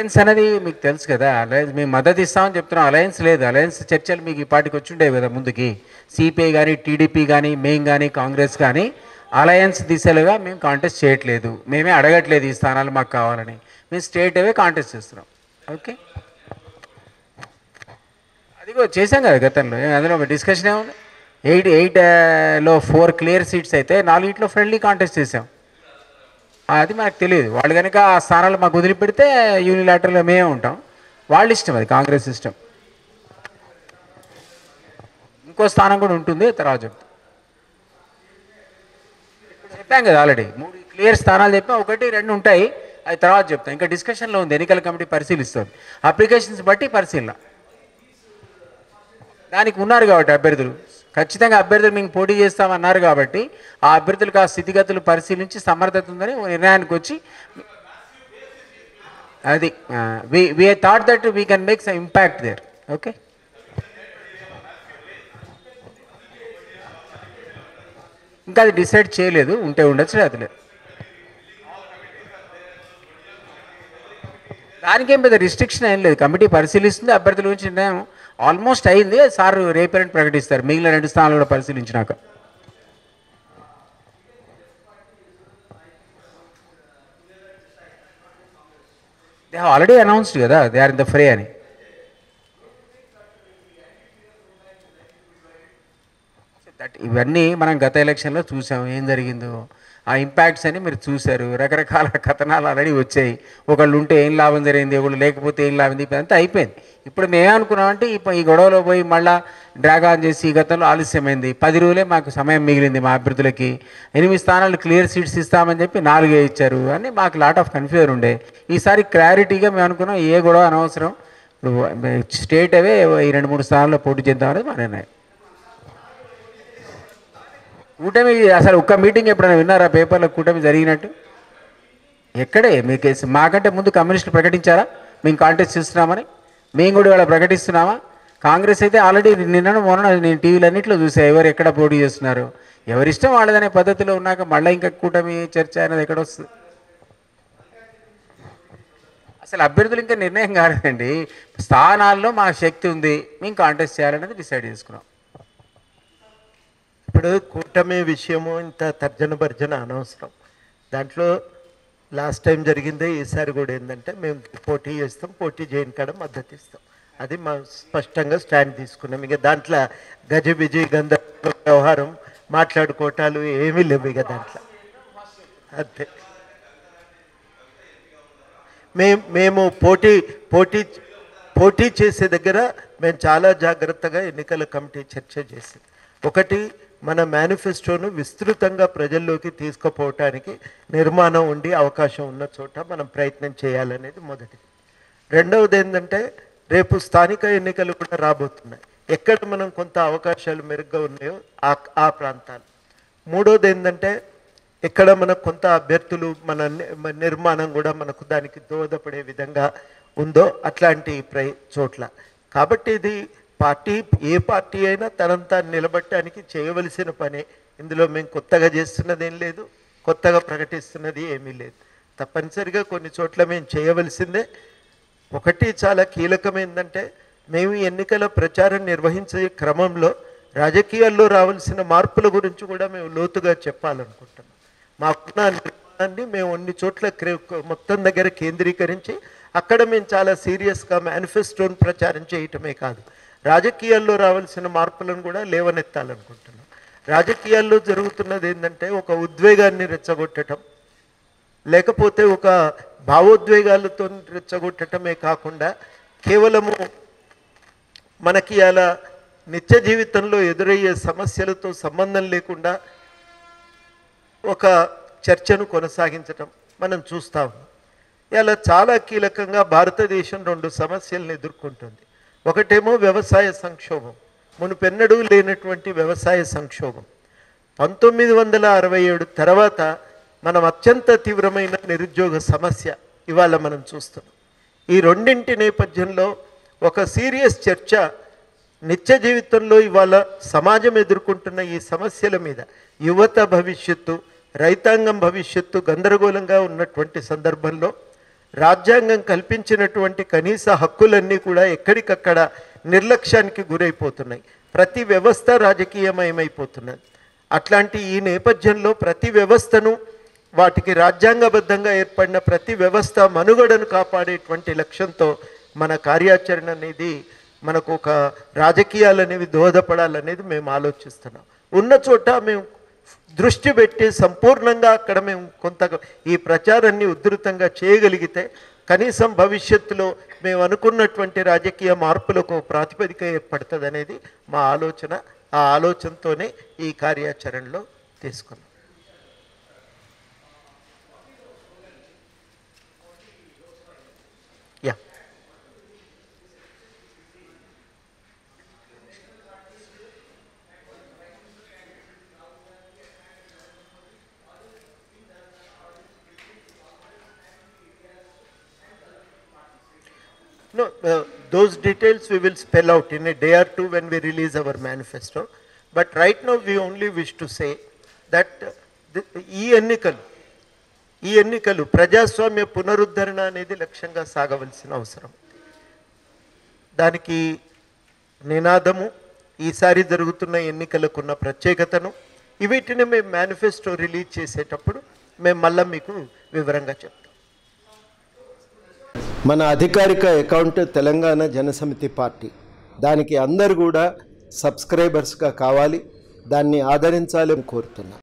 Alliance అనేది మీకు తెలుసు కదా అలయన్స్ మేము మద్దతు ఇస్తామని చెప్తున్నాం. అలయన్స్ లేదు. అలయన్స్ చర్చలు మీకు ఈ పాటికి వచ్చిండేవి కదా ముందుకి. సిపిఐ కానీ టీడీపీ కానీ మేం కానీ కాంగ్రెస్ కానీ అలయన్స్ దిశలుగా మేము కాంటెస్ట్ చేయట్లేదు. మేమే అడగట్లేదు ఈ స్థానాలు మాకు కావాలని. మేము స్టేట్ అవే కాంటెస్ట్ చేస్తున్నాం. ఓకే అదిగో చేశాం కదా గతంలో. అందులో ఒక డిస్కషన్ ఏముంది? ఎయిట్ ఎయిట్లో ఫోర్ క్లియర్ సీట్స్ అయితే నాలుగింట్లో ఫ్రెండ్లీ కాంటెస్ట్ చేసాం అది మనకు తెలియదు. వాళ్ళు కనుక ఆ స్థానాలు మాకు వదిలిపెడితే యూనిలాటర్లో మేమే ఉంటాం. వాళ్ళ ఇష్టం అది కాంగ్రెస్ ఇష్టం. ఇంకో స్థానం కూడా ఉంటుంది తర్వాత చెప్తాం. చెప్పాం కదా ఆల్రెడీ మూడు క్లియర్ స్థానాలు చెప్పాం ఒకటి రెండు ఉంటాయి. అది తర్వాత చెప్తాం. ఇంకా డిస్కషన్లో ఉంది ఎన్నికల కమిటీ పరిశీలిస్తుంది. అప్లికేషన్స్ బట్టి పరిశీలన. దానికి ఉన్నారు కాబట్టి అభ్యర్థులు. ఖచ్చితంగా అభ్యర్థులు మేము పోటీ చేస్తామన్నారు కాబట్టి ఆ అభ్యర్థులకు ఆ స్థితిగతులు పరిశీలించి సమర్థత ఉందని నిర్ణయానికి వచ్చి అది we thought that we can make some impact there okay ఇంకా అది డిసైడ్ చేయలేదు ఉంటే ఉండొచ్చు అది లేదు. దానికేం పెద్ద రిస్ట్రిక్షన్ ఏం లేదు. కమిటీ పరిశీలిస్తుంది అభ్యర్థుల గురించి నిర్ణయం ఆల్మోస్ట్ అయింది. సార్ రేపరెంట్ ప్రకటిస్తారు. మిగిలిన రెండు స్థానాలు కూడా పరిశీలించినాక. దే ఆల్రెడీ అనౌన్స్డ్ కదా they are in the fray అని. దట్ ఇవన్నీ మనం గత ఎలక్షన్లో చూసాం. ఏం జరిగిందో? ఆ ఇంపాక్ట్స్ అని మీరు చూశారు. రకరకాల కథనాలు ఆల్రెడీ వచ్చాయి. ఒకళ్ళు ఉంటే ఏం లాభం జరిగింది? ఒకళ్ళు లేకపోతే ఏం లాభం? ఇదంతా అయిపోయింది. ఇప్పుడు మేమేమనుకున్నామంటే ఇప్పుడు ఈ గొడవలో పోయి మళ్ళా డ్రాగ్ ఆన్ చేసి ఈ గతంలో ఆలస్యమైంది. పది రోజులే మాకు సమయం మిగిలింది మా అభ్యర్థులకి. ఎనిమిది స్థానాలు క్లియర్ సీట్స్ ఇస్తామని చెప్పి నాలుగే ఇచ్చారు అని మాకు లాట్ ఆఫ్ కన్ఫ్యూజన్ ఉండే. ఈసారి క్లారిటీగా మేము అనుకున్నాం ఏ గొడవ అనవసరం. ఇప్పుడు స్టేట్ అవే ఈ రెండు మూడు స్థానాల్లో పోటీ చేద్దామనేది మా నిర్ణయం. కూటమి అసలు ఒక్క మీటింగ్ ఎప్పుడైనా విన్నారా? పేపర్లో కూటమి జరిగినట్టు? ఎక్కడే మీకు మాకంటే ముందు కమ్యూనిస్టులు ప్రకటించారా? మేము కాంటెస్ట్ చేస్తున్నామని? మేము కూడా ఇవాళ ప్రకటిస్తున్నామా? కాంగ్రెస్ అయితే ఆల్రెడీ నిన్న మొన్న నేను టీవీలు అన్నింటిలో చూసా ఎవరు ఎక్కడ పోటీ చేస్తున్నారు? ఎవరిష్టం వాళ్ళదనే పద్ధతిలో ఉన్నాక మళ్ళీ ఇంకా కూటమి చర్చ అనేది ఎక్కడ వస్తుంది? అసలు అభ్యర్థులు ఇంకా నిర్ణయం కాలేదండి. స్థానాల్లో మా శక్తి ఉంది. మేము కాంటెస్ట్ చేయాలనేది డిసైడ్ చేసుకున్నాం. ఇప్పుడు కూటమి విషయము ఇంత తర్జన భర్జన అనవసరం. దాంట్లో లాస్ట్ టైం జరిగిందే ఈసారి కూడా ఏంటంటే మేము పోటీ చేస్తాం పోటీ చేయని కాడ మద్దతు ఇస్తాం. అది మా స్పష్టంగా స్టాండ్ తీసుకున్నాం. ఇక దాంట్లో గజబిజి గంధ వ్యవహారం మాట్లాడుకోవటాలు ఏమీ లేవు ఇక దాంట్లో. అంతే. మేము మేము పోటీ పోటీ పోటీ చేసే దగ్గర మేము చాలా జాగ్రత్తగా ఎన్నికల కమిటీ చర్చ చేసింది. ఒకటి మన మేనిఫెస్టోను విస్తృతంగా ప్రజల్లోకి తీసుకుపోవటానికి నిర్మాణం ఉండి అవకాశం ఉన్న చోట మనం ప్రయత్నం చేయాలనేది మొదటిది రెండవది ఏంటంటే రేపు స్థానిక ఎన్నికలు కూడా రాబోతున్నాయి. ఎక్కడ మనం కొంత అవకాశాలు మెరుగ్గా ఉన్నాయో ఆ ఆ ప్రాంతాలు. మూడోది ఏంటంటే ఎక్కడ మనకు కొంత అభ్యర్థులు మన మన నిర్మాణం కూడా మనకు దానికి దోహదపడే విధంగా ఉందో అట్లాంటి ప్రై చోట్ల. కాబట్టి ఇది పార్టీ ఏ పార్టీ అయినా తనంతా నిలబట్టడానికి చేయవలసిన పనే. ఇందులో మేము కొత్తగా చేస్తున్నది ఏం లేదు కొత్తగా ప్రకటిస్తున్నది ఏమీ లేదు. తప్పనిసరిగా కొన్ని చోట్ల మేము చేయవలసిందే. ఒకటి చాలా కీలకమైందంటే మేము ఈ ఎన్నికల ప్రచారం నిర్వహించే క్రమంలో రాజకీయాల్లో రావాల్సిన మార్పుల గురించి కూడా మేము లోతుగా చెప్పాలనుకుంటున్నాం. మాకున్న నిర్మాణాన్ని మేము అన్ని చోట్ల క్రే- మొత్తం దగ్గర కేంద్రీకరించి అక్కడ మేము చాలా సీరియస్గా మేనిఫెస్టోని ప్రచారం చేయటమే కాదు. రాజకీయాల్లో రావాల్సిన మార్పులను కూడా లేవనెత్తాలనుకుంటున్నాం. రాజకీయాల్లో జరుగుతున్నది ఏంటంటే ఒక ఉద్వేగాన్ని రెచ్చగొట్టడం లేకపోతే ఒక భావోద్వేగాలతో రెచ్చగొట్టడమే కాకుండా కేవలము మనకి అలా నిత్య జీవితంలో ఎదురయ్యే సమస్యలతో సంబంధం లేకుండా ఒక చర్చను కొనసాగించటం మనం చూస్తాము ఇలా చాలా కీలకంగా భారతదేశం రెండు సమస్యలను ఎదుర్కొంటుంది. ఒకటేమో వ్యవసాయ సంక్షోభం. మునుపెన్నడూ లేనటువంటి వ్యవసాయ సంక్షోభం. పంతొమ్మిది వందల అరవై ఏడు తర్వాత మనం అత్యంత తీవ్రమైన నిరుద్యోగ సమస్య ఇవాళ మనం చూస్తున్నాం. ఈ రెండింటి నేపథ్యంలో ఒక సీరియస్ చర్చ నిత్య జీవితంలో ఇవాళ సమాజం ఎదుర్కొంటున్న ఈ సమస్యల మీద యువత భవిష్యత్తు రైతాంగం భవిష్యత్తు గందరగోళంగా ఉన్నటువంటి సందర్భంలో రాజ్యాంగం కల్పించినటువంటి కనీస హక్కులన్నీ కూడా ఎక్కడికక్కడ నిర్లక్ష్యానికి గురైపోతున్నాయి. ప్రతి వ్యవస్థ రాజకీయమయమైపోతున్నది. అట్లాంటి ఈ నేపథ్యంలో ప్రతి వ్యవస్థను వాటికి రాజ్యాంగబద్ధంగా ఏర్పడిన ప్రతి వ్యవస్థ మనుగడను కాపాడేటువంటి లక్ష్యంతో మన కార్యాచరణ అనేది మనకు ఒక రాజకీయాలు అనేవి దోహదపడాలనేది మేము ఆలోచిస్తున్నాం ఉన్న చోట మేము దృష్టి పెట్టి సంపూర్ణంగా అక్కడ మేము కొంత ఈ ప్రచారాన్ని ఉధృతంగా చేయగలిగితే కనీసం భవిష్యత్తులో మేము అనుకున్నటువంటి రాజకీయ మార్పులకు ప్రాతిపదిక ఏర్పడుతుంది అనేది మా ఆలోచన. ఆ ఆలోచనతోనే ఈ కార్యాచరణలో తీసుకున్నాం. No, uh, those details we will spell out in a day or two when we release our manifesto. But right now, we only wish to say that uh, ఈ ఎన్నికలు ఈ ఎన్నికలు ప్రజాస్వామ్య పునరుద్ధరణ అనేది లక్ష్యంగా సాగవలసిన అవసరం దానికి నినాదము ఈసారి జరుగుతున్న ఎన్నికలకున్న ప్రత్యేకతను వీటిని మేము మేనిఫెస్టో రిలీజ్ చేసేటప్పుడు మేము మళ్ళీ మీకు వివరంగా చెప్తాం మన అధికారిక అకౌంట్ తెలంగాణ జనసమితి పార్టీ. దానికి అందరు కూడా సబ్స్క్రైబర్స్గా కావాలి. దాన్ని ఆదరించాలని కోరుతున్నా.